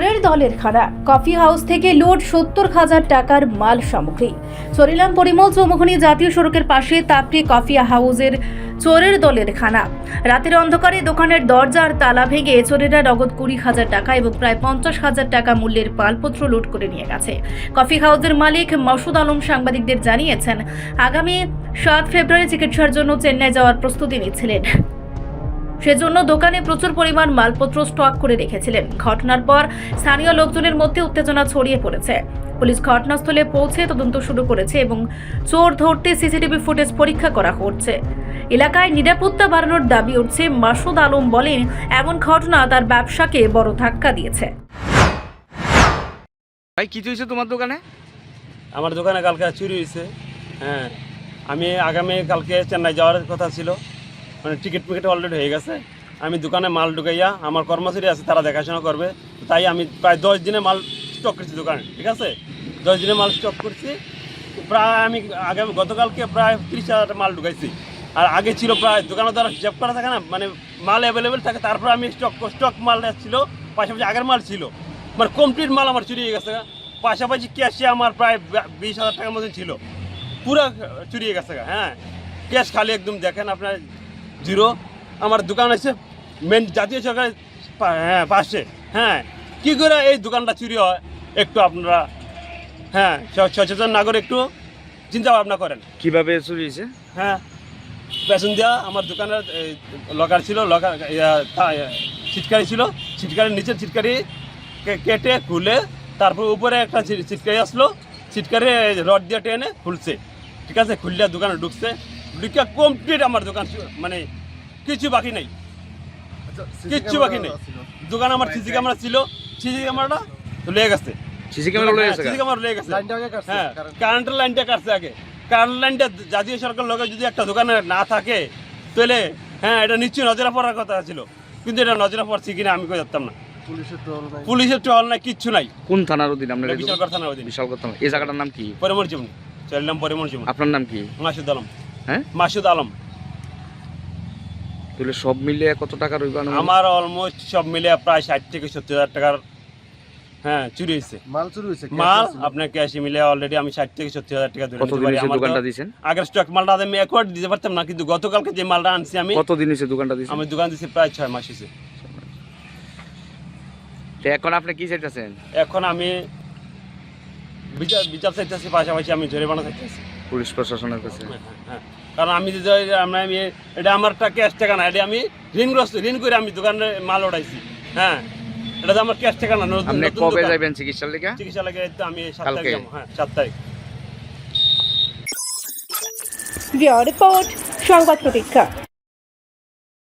চোরের দলের খানা কফি হাউস থেকে লোড সত্তর হাজার টাকার মাল সামগ্রী। চরিলাম পরিমল চৌমুখনী জাতীয় সড়কের পাশে তাপড়ি কফি হাউসের চোরের দলের খানা। রাতের অন্ধকারে দোকানের দরজার তালা ভেঙে চোরেরা নগদ কুড়ি হাজার টাকা এবং প্রায় পঞ্চাশ হাজার টাকা মূল্যের মালপত্র লুট করে নিয়ে গেছে। কফি হাউসের মালিক মসুদ আলম সাংবাদিকদের জানিয়েছেন, আগামী সাত ফেব্রুয়ারি চিকিৎসার জন্য চেন্নাই যাওয়ার প্রস্তুতি নিচ্ছিলেন। সেজন্য দোকানে প্রচুর পরিমাণ মালপত্র স্টক করে রেখেছিলেন। ঘটনার পর স্থানীয় লোকজনের মধ্যে উত্তেজনা ছড়িয়ে পড়েছে। পুলিশ ঘটনাস্থলে পৌঁছে তদন্ত শুরু করেছে এবং চোর ধরতে সিসিটিভি ফুটেজ পরীক্ষা করা হচ্ছে। এলাকায় নিরাপত্তা বাড়ানোর দাবি উঠছে মাসুদ আলম বলেন এমন ঘটনা তার ব্যবসাকে বড় ধাক্কা দিয়েছে। ভাই কি হয়েছে তোমার দোকানে? আমার দোকানে কালকে চুরি হয়েছে হ্যাঁ। আমি আগামী কালকে চেন্নাই যাওয়ার কথা ছিল। মানে টিকিট ফিকিট অলরেডি হয়ে গেছে। আমি দোকানে মাল ঢুকাইয়া আমার কর্মচারী আছে, তারা দেখাশোনা করবে। তাই আমি প্রায় দশ দিনে মাল স্টক করছি দোকানে, ঠিক আছে? দশ দিনে মাল স্টক করছি। প্রায় আমি আগামী গতকালকে প্রায় তিরিশ হাজার মাল ঢুকাইছি। আর আগে ছিল প্রায়, দোকানে দ্বারা হিসাব করা থাকে না মানে মাল অ্যাভেলেবেল থাকে, তারপরে আমি স্টক স্টক মাল ছিল, পাশাপাশি আগের মাল ছিল। মানে কমপ্লিট মাল আমার চুরি হয়ে গেছে, পাশাপাশি ক্যাশে আমার প্রায় বিশ হাজার টাকার মতন ছিল। পুরো চুরি হয়ে গেছে হ্যাঁ। ক্যাশ খালি একদম, দেখেন আপনার জিরো। আমার দোকান আছে মেন জাতীয় সরকারের হ্যাঁ পাশে। হ্যাঁ কী করে এই দোকানটা চুরি হয়? একটু আপনারা হ্যাঁ সচেতন নাগরিক একটু চিন্তা ভাবনা করেন। কীভাবে চুরি হয়েছে? হ্যাঁ পেছন দেওয়া আমার দোকানের লকার ছিল লকার ছিটকারি ছিল। ছিটকারির নিচে ছিটকারি কেটে খুলে তারপর উপরে একটা ছিটকারি আসলো। ছিটকারি রড দিয়ে টেনে খুলছে। ঠিক আছে খুললে দোকানে ঢুকছে। কমপ্লিট আমার দোকান মানে কিছু বাকি নেই। কিচ্ছু বাকি নেই। দোকান আমার সিসি ক্যামেরা ছিল সিসি ক্যামেরাটা লেগে গেছে। সিসি ক্যামেরা লয়ে গেছে সিসি ক্যামেরা লেগে গেছে। হ্যাঁ কারেন্টের লাইনটা কাটছে আগে। কারেন্ট লাইনটা জাতীয় সরকার লোকে যদি একটা দোকানে না থাকে তাহলে হ্যাঁ এটা নিশ্চয়ই নজরে পড়ার কথা ছিল। কিন্তু এটা নজরে পড়ছে কিনা আমি কই জানতাম না। পুলিশের টহল নাই। কিচ্ছু নাই। কোন থানার অধীন আপনার বিশালগড় থানার অধীন। বিশাল কথা এই জায়গাটার নাম কি? আপনার নাম কি? মাসুদ আলম। হ্যাঁ? মাসুদ আলম। তাহলে সব মিলিয়ে কত টাকা রইবে আমার অলমোস্ট সব মিলে প্রায় ষাট থেকে সত্তর হাজার টাকার হ্যাঁ চুরি হয়েছে। মাল চুরি হয়েছে মাল আপনার ক্যাশে মিলে অলরেডি আমি ষাট থেকে সত্তর হাজার টাকা ধরে কত নিতে দিন পারি। হয়েছে আমার তো- দোকানটা দিয়েছেন আগের স্টক মালটা আমি একবার দিতে পারতাম না কিন্তু গতকালকে যে মালটা আনছি আমি কত দিন হয়েছে দোকানটা দিয়েছেন আমি দোকান দিচ্ছি প্রায় ছয় মাস হয়েছে। এখন আপনি কি চাইতেছেন? এখন আমি বিচার বিচার চাইতেছি পাশাপাশি আমি জরিমানা চাইতেছি। পুলিশ প্রশাসনের কাছে। কারণ আমি যে আমরা আমি এটা আমার একটা ক্যাশ টাকা না এটা আমি ঋণগ্রস্ত ঋণ করে আমি দোকানে মাল উঠাইছি। হ্যাঁ এটা তো আমার ক্যাশ টাকা না আপনি কবে যাবেন চিকিৎসার লেগে? চিকিৎসা লেগে তো আমি সাত? তারিখ হ্যাঁ সাত তারিখ। রিপোর্ট সংবাদ প্রতীক্ষা।